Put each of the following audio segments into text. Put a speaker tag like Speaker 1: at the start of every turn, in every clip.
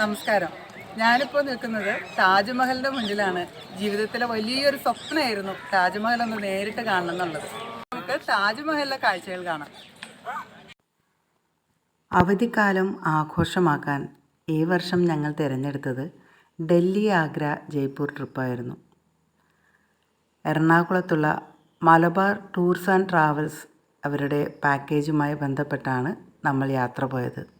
Speaker 1: നമസ്കാരം. ഞാനിപ്പോൾ നിൽക്കുന്നത് താജ്മഹലിന്റെ മുന്നിലാണ്. ജീവിതത്തിലെ വലിയൊരു സ്വപ്നമായിരുന്നു താജ്മഹൽ ഒന്ന് നേരിട്ട് കാണണം എന്നുള്ളത്. നമുക്ക് താജ്മഹലിലെ കാഴ്ചകൾ കാണാം.
Speaker 2: അവധിക്കാലം ആഘോഷമാക്കാൻ ഈ വർഷം ഞങ്ങൾ തിരഞ്ഞെടുത്തത് ഡൽഹി ആഗ്ര ജയ്പൂർ ട്രിപ്പായിരുന്നു. എറണാകുളത്തുള്ള മലബാർ ടൂർസ് ആൻഡ് ട്രാവൽസ് അവരുടെ പാക്കേജുമായി ബന്ധപ്പെട്ടാണ് നമ്മൾ യാത്ര പോയത്.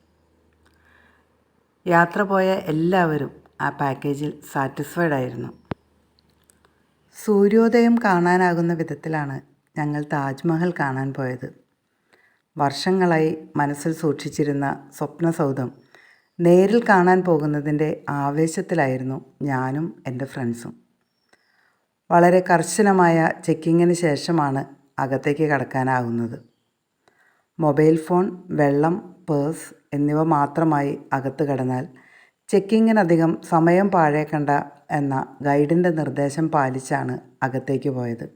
Speaker 2: യാത്ര പോയ എല്ലാവരും ആ പാക്കേജിൽ സാറ്റിസ്ഫൈഡ് ആയിരുന്നു. സൂര്യോദയം കാണാനാകുന്ന വിധത്തിലാണ് ഞങ്ങൾ താജ്മഹൽ കാണാൻ പോയത്. വർഷങ്ങളായി മനസ്സിൽ സൂക്ഷിച്ചിരുന്ന സ്വപ്നസൗധം നേരിൽ കാണാൻ പോകുന്നതിന്റെ ആവേശത്തിലായിരുന്നു ഞാനും എന്റെ ഫ്രണ്ട്സും. വളരെ കർശനമായ ചെക്കിങ്ങിന് ശേഷമാണ് അകത്തേക്ക് കടക്കാനാകുന്നത് മൊബൈൽ ഫോൺ വെള്ളം പേഴ്സ് എന്നിവ മാത്രമായി അകത്ത് കടന്നാൽ ചെക്കിങ്ങിനധികം സമയം പാഴേക്കണ്ട എന്ന ഗൈഡിന്റെ നിർദ്ദേശം പാലിച്ചാണ് അകത്തേക്ക് പോയത്.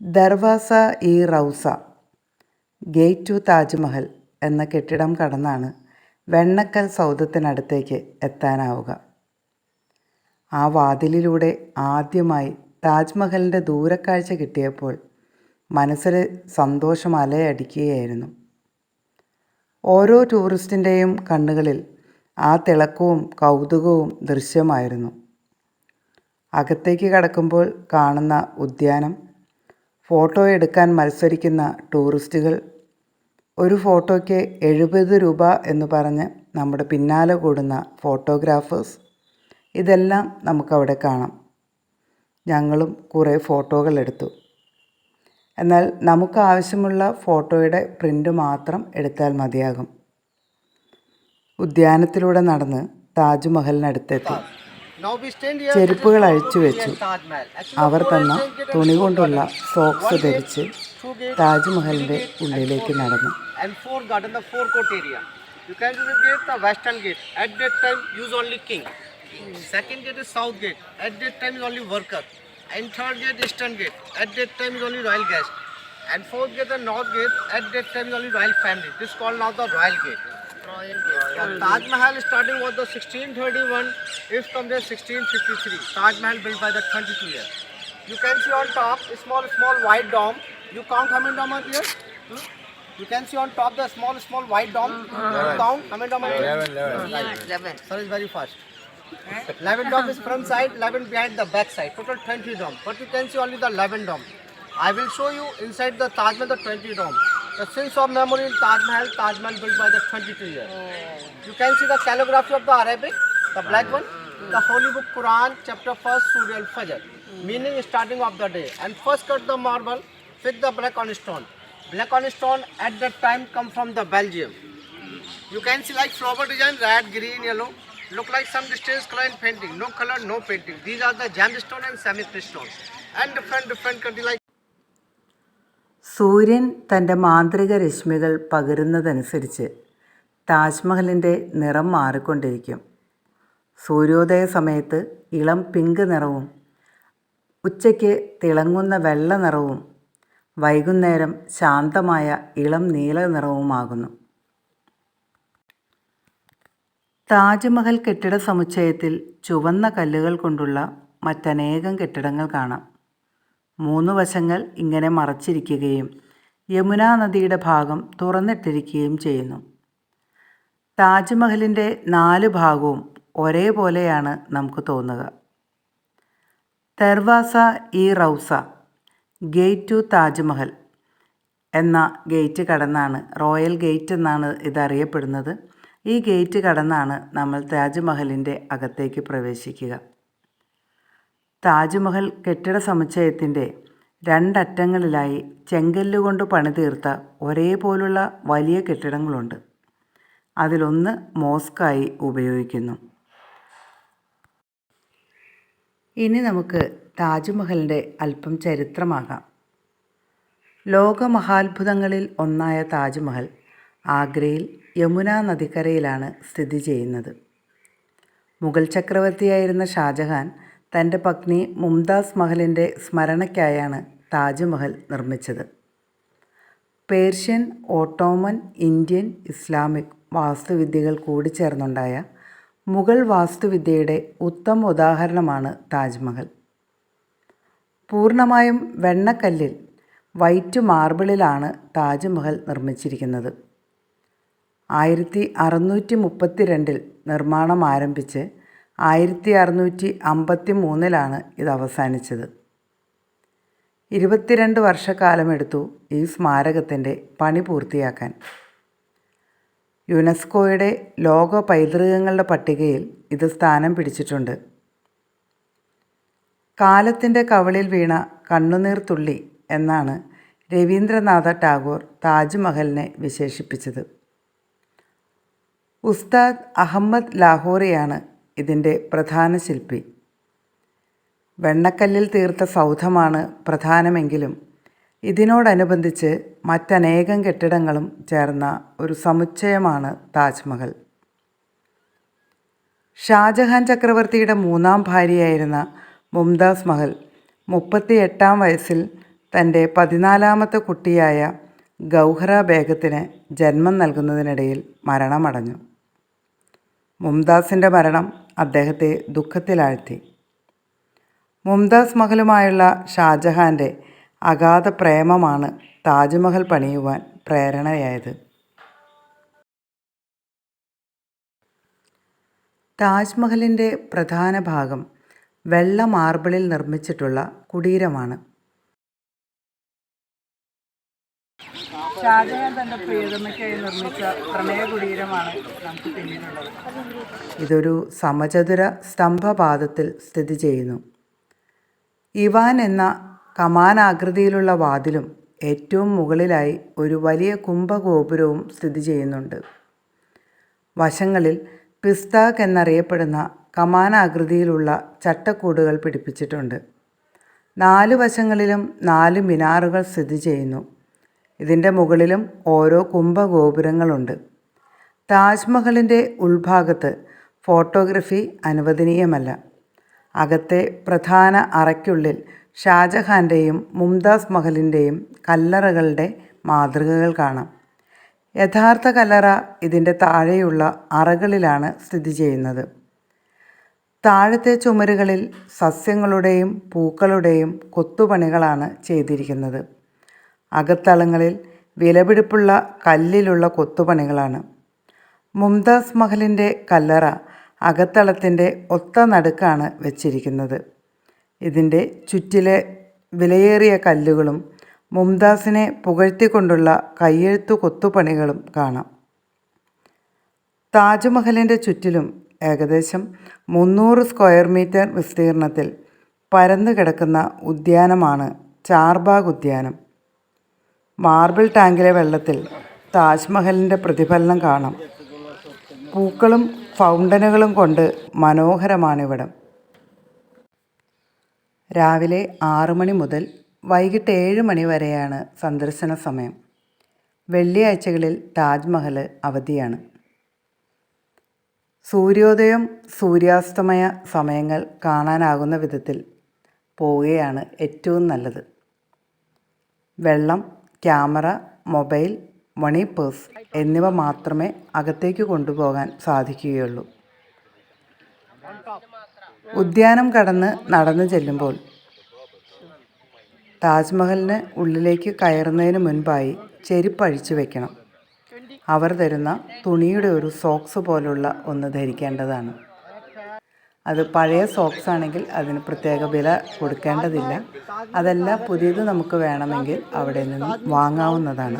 Speaker 2: Darwaza E Rauza gate to Taj Mahal എന്ന കെട്ടിടം കടന്നാണ് വെണ്ണക്കൽ സൗദത്തിനടുത്തേക്ക് എത്താനാവുക. ആ വാതിലിലൂടെ ആദ്യമായി താജ്മഹലിന്റെ ദൂരക്കാഴ്ച കിട്ടിയപ്പോൾ മനസ്സിൽ സന്തോഷം അലയടിക്കുകയായിരുന്നു ഓരോ ടൂറിസ്റ്റിന്റെയും കണ്ണുകളിൽ ആ തിളക്കവും കൗതുകവും ദൃശ്യമായിരുന്നു. അകത്തേക്ക് കടക്കുമ്പോൾ കാണുന്ന ഉദ്യാനം ഫോട്ടോ എടുക്കാൻ മത്സരിക്കുന്ന ടൂറിസ്റ്റുകൾ ഒരു ഫോട്ടോയ്ക്ക് എഴുപത് രൂപ എന്ന് പറഞ്ഞ് നമ്മുടെ പിന്നാലെ കൂടുന്ന ഫോട്ടോഗ്രാഫേഴ്സ് ഇതെല്ലാം നമുക്കവിടെ കാണാം. ഞങ്ങളും കുറേ ഫോട്ടോകൾ എടുത്തു. എന്നാൽ നമുക്ക് ആവശ്യമുള്ള ഫോട്ടോയുടെ പ്രിന്റ് മാത്രം എടുത്താൽ മതിയാകും. ഉദ്യാനത്തിലൂടെ നടന്ന് താജ്മഹലിനടുത്തെത്തി. ചെരുപ്പുകൾ അഴിച്ചു വെച്ചു. അവർ തന്ന തുണി കൊണ്ടുള്ള സോക്സ് ധരിച്ച് താജ്മഹലിന്റെ ഉള്ളിലേക്ക് നടന്നു.
Speaker 3: Second gate south gate at the time only worker And third gate, eastern gate. At that time is only royal guest. And fourth gate, the north gate. At that time is only royal family. This is called now the royal gate. Royal gate. Yeah, Taj Mahal starting was the 1631. If from there 1653. Taj Mahal built by the 22 years. You can see on top a small, small white dome. You count how many dome are here? Hmm? You can see on top the small, small white dome. You count how many dome are here? 11, 11. Sir is very fast. 11 dome is front side, 11 behind the back side. Total 20 dome. But you can see only the 11 dome. I will show you inside the Taj Mahal the 20 dome. The sins of memory in Taj Mahal, Taj Mahal built by the 22 years. Oh. You can see the calligraphy of the Arabic, the black one. The Holy Book Quran, chapter 1st, Surah Al-Fajr. Hmm. Meaning starting of the day. And first cut the marble, fit the black on stone. Black on stone at that time come from the Belgium. You can see like flower design, red, green, yellow. Look like some distance client painting. No color, no painting. These are the gemstone and semi-stone. And different, different country like
Speaker 2: സൂര്യൻ തന്റെ മാന്ത്രിക രശ്മികൾ പകരുന്നതനുസരിച്ച് താജ്മഹലിന്റെ നിറം മാറിക്കൊണ്ടിരിക്കും സൂര്യോദയ സമയത്ത് ഇളം pink നിറവും ഉച്ചയ്ക്ക് തിളങ്ങുന്ന വെള്ള നിറവും വൈകുന്നേരം ശാന്തമായ ഇളം നീല നിറവുമാകുന്നു താജ്മഹൽ കെട്ടിട സമുച്ചയത്തിൽ ചുവന്ന കല്ലുകൾ കൊണ്ടുള്ള മറ്റനേകം കെട്ടിടങ്ങൾ കാണാം. മൂന്ന് വശങ്ങൾ ഇങ്ങനെ മറച്ചിരിക്കുകയും യമുനാ നദിയുടെ ഭാഗം തുറന്നിട്ടിരിക്കുകയും ചെയ്യുന്നു. താജ്മഹലിന്റെ നാല് ഭാഗവും ഒരേപോലെയാണ് നമുക്ക് തോന്നുക. Darwaza E Rauza gate to Taj Mahal എന്ന ഗേറ്റ് കടന്നാണ് റോയൽ ഗേറ്റ് എന്നാണ് ഇതറിയപ്പെടുന്നത്. ഈ ഗേറ്റ് കടന്നാണ് നമ്മൾ താജ്മഹലിന്റെ അകത്തേക്ക് പ്രവേശിക്കുക. താജ്മഹൽ കെട്ടിട സമുച്ചയത്തിന്റെ രണ്ടറ്റങ്ങളിലായി ചെങ്കല്ലുകൊണ്ട് പണിതീർത്ത ഒരേപോലുള്ള വലിയ കെട്ടിടങ്ങളുണ്ട്. അതിലൊന്ന് മോസ്കായി ഉപയോഗിക്കുന്നു. ഇനി നമുക്ക് താജ്മഹലിന്റെ അല്പം ചരിത്രമാകാം. ലോകമഹാത്ഭുതങ്ങളിൽ ഒന്നായ താജ്മഹൽ ആഗ്രയിൽ യമുന നദിക്കരയിലാണ് സ്ഥിതി ചെയ്യുന്നത്. മുഗൾ ചക്രവർത്തിയായിരുന്ന ഷാജഹാൻ തന്റെ പത്നി മുംതാസ് മഹലിന്റെ സ്മരണയ്ക്കായാണ് താജ്മഹൽ നിർമ്മിച്ചത്. പേർഷ്യൻ ഓട്ടോമൻ ഇന്ത്യൻ ഇസ്ലാമിക് വാസ്തുവിദ്യകൾ കൂടി കൂടിച്ചേർന്നുണ്ടായ മുഗൾ വാസ്തുവിദ്യയുടെ ഉത്തമ ഉദാഹരണമാണ് താജ്മഹൽ. പൂർണമായും വെണ്ണക്കല്ലിൽ വൈറ്റ് മാർബിളിലാണ് താജ്മഹൽ നിർമ്മിച്ചിരിക്കുന്നത്. ആയിരത്തി അറുന്നൂറ്റി മുപ്പത്തി രണ്ടിൽ നിർമ്മാണം ആരംഭിച്ച് ആയിരത്തി അറുന്നൂറ്റി അമ്പത്തി മൂന്നിലാണ് ഇത് അവസാനിച്ചത്. ഇരുപത്തിരണ്ട് വർഷക്കാലമെടുത്തു ഈ സ്മാരകത്തിന്റെ പണി പൂർത്തിയാക്കാൻ. യുനെസ്കോയുടെ ലോക പൈതൃകങ്ങളുടെ പട്ടികയിൽ ഇത് സ്ഥാനം പിടിച്ചിട്ടുണ്ട്. കാലത്തിന്റെ കവളിൽ വീണ കണ്ണുനീർ തുള്ളി എന്നാണ് രവീന്ദ്രനാഥ ടാഗോർ താജ്മഹലിനെ വിശേഷിപ്പിച്ചത്. ഉസ്താദ് അഹമ്മദ് ലാഹോറിയാണ് ഇതിന്റെ പ്രധാന ശില്പി. വെണ്ണക്കല്ലിൽ തീർത്ത സൗധമാണ് പ്രധാനമെങ്കിലും ഇതിനോടനുബന്ധിച്ച് മറ്റനേകം കെട്ടിടങ്ങളും ചേർന്ന ഒരു സമുച്ചയമാണ് താജ്മഹൽ. ഷാജഹാൻ ചക്രവർത്തിയുടെ മൂന്നാം ഭാര്യയായിരുന്ന മുംതാസ് മഹൽ മുപ്പത്തി എട്ടാം വയസ്സിൽ തന്റെ പതിനാലാമത്തെ കുട്ടിയായ ഗൗഹറ ബേഗത്തിന് ജന്മം നൽകുന്നതിനിടയിൽ മരണമടഞ്ഞു. മുംതാസിന്റെ മരണം അദ്ദേഹത്തെ ദുഃഖത്തിലാഴ്ത്തി. മുംതാസ് മഹലുമായുള്ള ഷാജഹാന്റെ അഗാധ പ്രേമമാണ് താജ്മഹൽ പണിയുവാൻ പ്രേരണയായത്. താജ്മഹലിന്റെ പ്രധാന ഭാഗം വെള്ള മാർബിളിൽ നിർമ്മിച്ചിട്ടുള്ള കുടീരമാണ്.
Speaker 1: ഷാജഹാൻ തന്റെ പ്രിയതമയ്ക്കായി നിർമ്മിച്ച പ്രണയ കുടീരമാണ് നമുക്ക് പിന്നിലുള്ളത്.
Speaker 2: ഇതൊരു സമചതുര സ്തംഭപാദത്തിൽ സ്ഥിതി ചെയ്യുന്നു. ഇവാൻ എന്ന കമാനാകൃതിയിലുള്ള വാതിലും ഏറ്റവും മുകളിലായി ഒരു വലിയ കുംഭഗോപുരവും സ്ഥിതി ചെയ്യുന്നുണ്ട്. വശങ്ങളിൽ പിസ്താക്ക് എന്നറിയപ്പെടുന്ന കമാനാകൃതിയിലുള്ള ചട്ടക്കൂടുകൾ പിടിപ്പിച്ചിട്ടുണ്ട്. നാല് വശങ്ങളിലും നാല് മിനാറുകൾ സ്ഥിതി ചെയ്യുന്നു. ഇതിന്റെ മുകളിലും ഓരോ കുംഭഗോപുരങ്ങളുണ്ട്. താജ്മഹലിന്റെ ഉൾഭാഗത്ത് ഫോട്ടോഗ്രഫി അനുവദനീയമല്ല. അകത്തെ പ്രധാന അറയ്ക്കുള്ളിൽ ഷാജഹാന്റെയും മുംതാസ് മഹലിന്റെയും കല്ലറകളുടെ മാതൃകകൾ കാണാം. യഥാർത്ഥ കല്ലറ ഇതിന്റെ താഴെയുള്ള അറകളിലാണ് സ്ഥിതി ചെയ്യുന്നത്. താഴത്തെ ചുമരുകളിൽ സസ്യങ്ങളുടെയും പൂക്കളുടെയും കൊത്തുപണികളാണ് ചെയ്തിരിക്കുന്നത്. അകത്തളങ്ങളിൽ വിലപിടിപ്പുള്ള കല്ലിലുള്ള കൊത്തുപണികളാണ്. മുംതാസ് മഹലിന്റെ കല്ലറ അകത്തളത്തിന്റെ ഒത്ത നടുക്കാണ് വച്ചിരിക്കുന്നത്. ഇതിന്റെ ചുറ്റിലെ വിലയേറിയ കല്ലുകളും മുംതാസിനെ പുകഴ്ത്തിക്കൊണ്ടുള്ള കയ്യെഴുത്തു കൊത്തുപണികളും കാണാം. താജ്മഹലിന്റെ ചുറ്റിലും ഏകദേശം മുന്നൂറ് സ്ക്വയർ മീറ്റർ വിസ്തീർണത്തിൽ പരന്നു കിടക്കുന്ന ഉദ്യാനമാണ് ചാർബാഗ് ഉദ്യാനം. മാർബിൾ ടാങ്കിലെ വെള്ളത്തിൽ താജ്മഹലിന്റെ പ്രതിഫലനം കാണാം. പൂക്കളും ഫൗണ്ടനുകളും കൊണ്ട് മനോഹരമാണിവിടം. രാവിലെ ആറ് മണി മുതൽ വൈകിട്ട് ഏഴ് മണി വരെയാണ് സന്ദർശന സമയം. വെള്ളിയാഴ്ചകളിൽ താജ്മഹൽ അവധിയാണ്. സൂര്യോദയം സൂര്യാസ്തമയ സമയങ്ങൾ കാണാനാകുന്ന വിധത്തിൽ പോവുകയാണ് ഏറ്റവും നല്ലത്. വെള്ളം ക്യാമറ മൊബൈൽ മണി പേഴ്സ് എന്നിവ മാത്രമേ അകത്തേക്ക് കൊണ്ടുപോകാൻ സാധിക്കുകയുള്ളൂ. ഉദ്യാനം കടന്ന് നടന്നു ചെല്ലുമ്പോൾ താജ്മഹലിന് ഉള്ളിലേക്ക് കയറുന്നതിന് മുൻപായി ചെരുപ്പ് അഴിച്ചു വെക്കണം. അവർ തരുന്ന തുണിയുടെ ഒരു സോക്സ് പോലുള്ള ഒന്ന് ധരിക്കേണ്ടതാണ്. അത് പഴയ സോക്സ് ആണെങ്കിൽ അതിന് പ്രത്യേക വില കൊടുക്കേണ്ടതില്ല. അതല്ല പുതിയത് നമുക്ക് വേണമെങ്കിൽ അവിടെ നിന്ന് വാങ്ങാവുന്നതാണ്.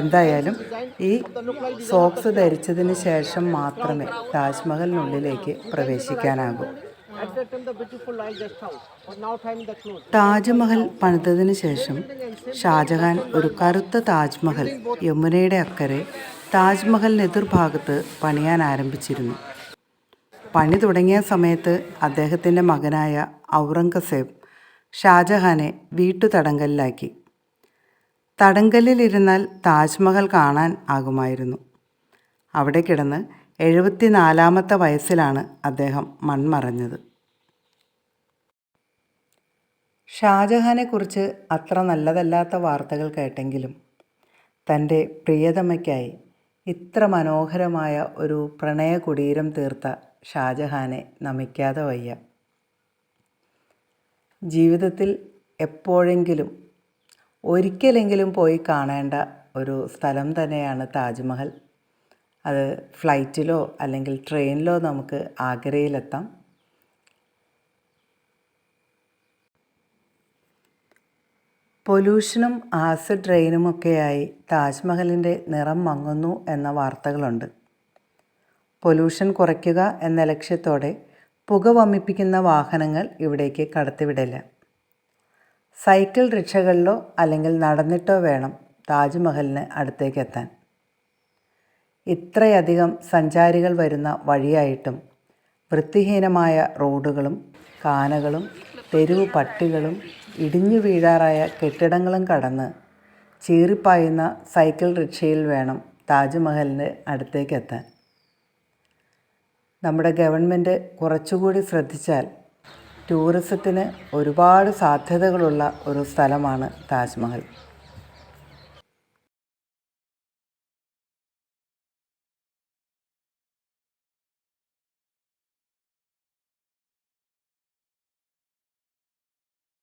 Speaker 2: എന്തായാലും ഈ സോക്സ് ധരിച്ചതിന് ശേഷം മാത്രമേ താജ്മഹലിനുള്ളിലേക്ക് പ്രവേശിക്കാനാകൂ. താജ്മഹൽ പണിതതിനു ശേഷം ഷാജഹാൻ ഒരു കറുത്ത താജ്മഹൽ യമുനയുടെ അക്കരെ താജ്മഹലിന് എതിർഭാഗത്ത് പണിയാൻ ആരംഭിച്ചിരുന്നു. പണി തുടങ്ങിയ സമയത്ത് അദ്ദേഹത്തിന്റെ മകനായ ഔറംഗസേബ് ഷാജഹാനെ വീട്ടുതടങ്കലിലാക്കി. തടങ്കലിലിരുന്നാൽ താജ്മഹൽ കാണാൻ ആകുമായിരുന്നു. അവിടെ കിടന്ന് എഴുപത്തിനാലാമത്തെ വയസ്സിലാണ് അദ്ദേഹം മൺമറഞ്ഞത്. ഷാജഹാനെക്കുറിച്ച് അത്ര നല്ലതല്ലാത്ത വാർത്തകൾ കേട്ടെങ്കിലും തന്റെ പ്രിയതമയ്ക്കായി ഇത്ര മനോഹരമായ ഒരു പ്രണയ കുടീരം തീർത്ത ഷാജഹാനെ നമിക്കാതെ വയ്യ. ജീവിതത്തിൽ എപ്പോഴെങ്കിലും ഒരിക്കലെങ്കിലും പോയി കാണേണ്ട ഒരു സ്ഥലം തന്നെയാണ് താജ്മഹൽ. അത് ഫ്ലൈറ്റിലോ അല്ലെങ്കിൽ ട്രെയിനിലോ നമുക്ക് ആഗ്രയിലെത്താം. പൊല്യൂഷനും ആസിഡ് റെയിനുമൊക്കെയായി താജ്മഹലിന്റെ നിറം മങ്ങുന്നു എന്ന വാർത്തകളുണ്ട്. പൊല്യൂഷൻ കുറയ്ക്കുക എന്ന ലക്ഷ്യത്തോടെ പുക വമിപ്പിക്കുന്ന വാഹനങ്ങൾ ഇവിടേക്ക് കടത്തിവിടില്ല സൈക്കിൾ റിക്ഷകളിലോ അല്ലെങ്കിൽ നടന്നിട്ടോ വേണം താജ്മഹലിന് അടുത്തേക്ക് എത്താൻ ഇത്രയധികം സഞ്ചാരികൾ വരുന്ന വഴിയായിട്ടും വൃത്തിഹീനമായ റോഡുകളും കാനകളും തെരുവ് പട്ടികളും ഇടിഞ്ഞു വീഴാറായ കെട്ടിടങ്ങളും കടന്ന് ചീറിപ്പായുന്ന സൈക്കിൾ റിക്ഷയിൽ വേണം താജ്മഹലിന്റെ അടുത്തേക്ക് എത്താൻ നമ്മുടെ ഗവൺമെന്റ് കുറച്ചുകൂടി ശ്രദ്ധിച്ചാൽ ടൂറിസത്തിന് ഒരുപാട് സാധ്യതകളുള്ള ഒരു സ്ഥലമാണ് താജ്മഹൽ.